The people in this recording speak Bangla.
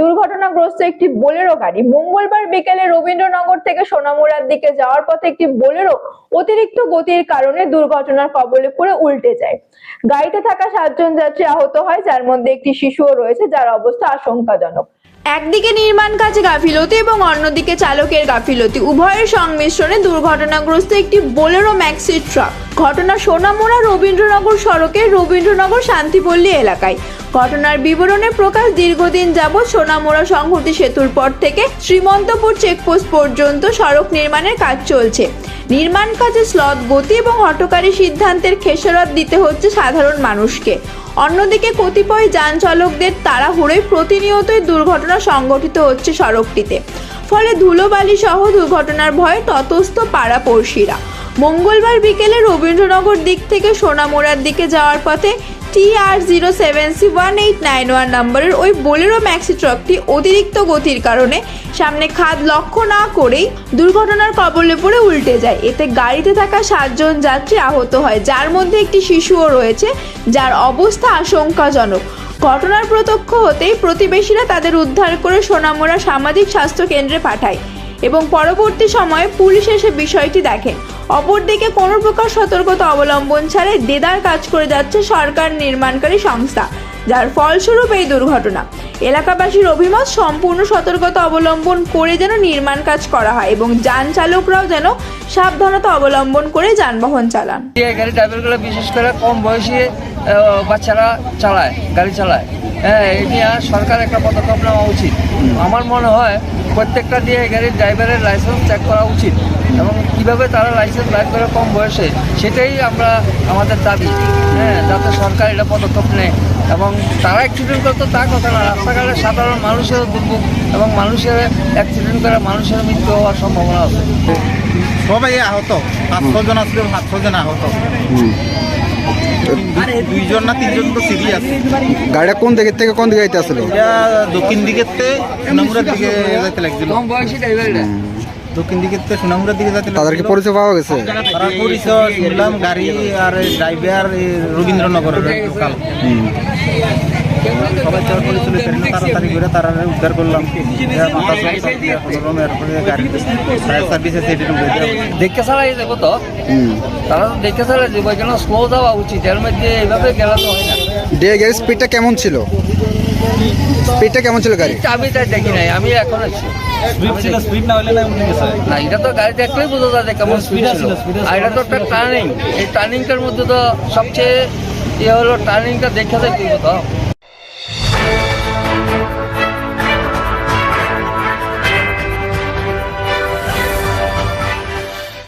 দুর্ঘটনাগ্রস্ত একটি বোলেরো গাড়ি মঙ্গলবার বিকেলে রবীন্দ্রনগর থেকে সোনামুড়ার দিকে যাওয়ার পথে একটি বোলেরো অতিরিক্ত গতির কারণে দুর্ঘটনার কবলে পড়ে উল্টে যায়। গাড়িতে থাকা সাতজন যাত্রী আহত হয়, যার মধ্যে একটি শিশুও রয়েছে, যার অবস্থা আশঙ্কাজনক। একদিকে নির্মাণ কাজে গাফিলতি এবং অন্যদিকে চালকের গাফিলতি। উভয়ের সংমিশ্রণে দুর্ঘটনাগ্রস্ত একটি বোলেরো ম্যাক্সি ট্রাক। ঘটনা সোনামুড়া রবীন্দ্রনগর সড়কের রবীন্দ্রনগর শান্তিপল্লী এলাকায়। ঘটনার বিবরণে প্রকাশ দীর্ঘদিন যাবৎ সোনামুড়া সংহতি সেতুর পর থেকে শ্রীমন্তপুর চেকপোস্ট পর্যন্ত সড়ক নির্মাণের কাজ চলছে। নির্মাণ কাজে স্লথ, গতি এবং হটকারী সিদ্ধান্তের খেসারত দিতে হচ্ছে সাধারণ মানুষকে। অন্যদিকে কতিপয় যান চালকদের তাড়াহুড়োয় প্রতিনিয়তই দুর্ঘটনা সংঘটিত হচ্ছে সড়কটিতে। ফলে ধুলোবালি সহ দুর্ঘটনার ভয়ে ততস্থ পাড়াপড়শিরা। মঙ্গলবার বিকেলে রবীন্দ্রনগর দিক থেকে সোনামোড়ার দিকে যাওয়ার পথে T R zero seven C one eight nine one নম্বরের ওই বোলেরো ম্যাক্সি ট্রাকটি অতিরিক্ত গতির কারণে সামনে খাদ লক্ষ্য না করেই দুর্ঘটনার কবলে পড়ে উল্টে যায়। এতে গাড়িতে থাকা সাতজন যাত্রী আহত হয়। যার মধ্যে একটি শিশুও রয়েছে, যার অবস্থা আশঙ্কাজনক। ঘটনার প্রত্যক্ষ হতেই প্রতিবেশীরা তাদের উদ্ধার করে সোনামুড়া সামাজিক স্বাস্থ্য কেন্দ্রে পাঠায় এবং পরবর্তী সময়ে পুলিশ এসে বিষয়টি দেখেন। অপরদিকে কোনো প্রকার সতর্কতা অবলম্বন ছাড়াই দেদার কাজ করে যাচ্ছে সরকার নির্মাণকারী সংস্থা, যার ফলস্বরূপ এই দুর্ঘটনা। এলাকাবাসীর অভিমত, সম্পূর্ণ সতর্কতা অবলম্বন করে যেন নির্মাণ কাজ করা হয় এবং যান চালকরাও যেন সাবধানতা অবলম্বন করে যানবাহন চালান। গাড়ি ড্রাইভারগুলো বিশেষ করে কম বয়সী বাচ্চারা চালায়, গাড়ি চালায়। হ্যাঁ এই নিয়ে সরকার একটা পদক্ষেপ নেওয়া উচিত। আমার মনে হয় প্রত্যেকটা দিয়ে গাড়ির ড্রাইভারের লাইসেন্স চেক করা উচিত এবং কীভাবে তারা লাইসেন্স বাইর করে কম বয়সে সেটাই আমরা আমাদের দাবি। হ্যাঁ যাতে সরকার এটা পদক্ষেপ নেয় এবং তারা অ্যাক্সিডেন্ট করতো তা কথা না। রাস্তাঘাটে সাধারণ মানুষেরও দুর্ভোগ এবং মানুষের অ্যাক্সিডেন্ট করে মানুষের মৃত্যু হওয়ার সম্ভাবনা আছে। সবাই আহত পাঁচশো জন আসলে পাঁচশো জন আহত। দুইজন না তিনজন তো সিরিয়াস গাড়িটা কোন দিকের থেকে কোন দিকে যাইতে আসলো? এটা দক্ষিণ দিকের থেকে সোনামুড়ার দিকে যাইতে লাগছিল। দক্ষিণ দিকের থেকে সোনামুড়ার দিকে যাইতে তাদেরকে পরিচয় পাওয়া গেছে? তারা পরিচয় শুনলাম গাড়ি আর ড্রাইভার রবীন্দ্রনগরের লোকাল সবাই চার পরিচয় ট্রেনে তাড়াতাড়ি করে তারা উদ্ধার করলাম। ফায়ার সার্ভিসে সেটি যাব তো তারা তো দেখে চালাই যাব কেন স্লো যাওয়া উচিত এর মধ্যে এইভাবে গেলে তো হয় না। ডে গাড়ির স্পিডটা কেমন ছিল? স্পিডটা কেমন ছিল গাড়ি আমি তাই দেখি নাই আমি এখন আছি। না হলে না না এটা তো গাড়ি দেখলেই বোঝা যায় কেমন স্পিড ছিল। আর এটা তো একটা টার্নিং এই টার্নিংটার মধ্যে তো সবচেয়ে ইয়ে হলো টার্নিংটা দেখে যায় তো Thank you.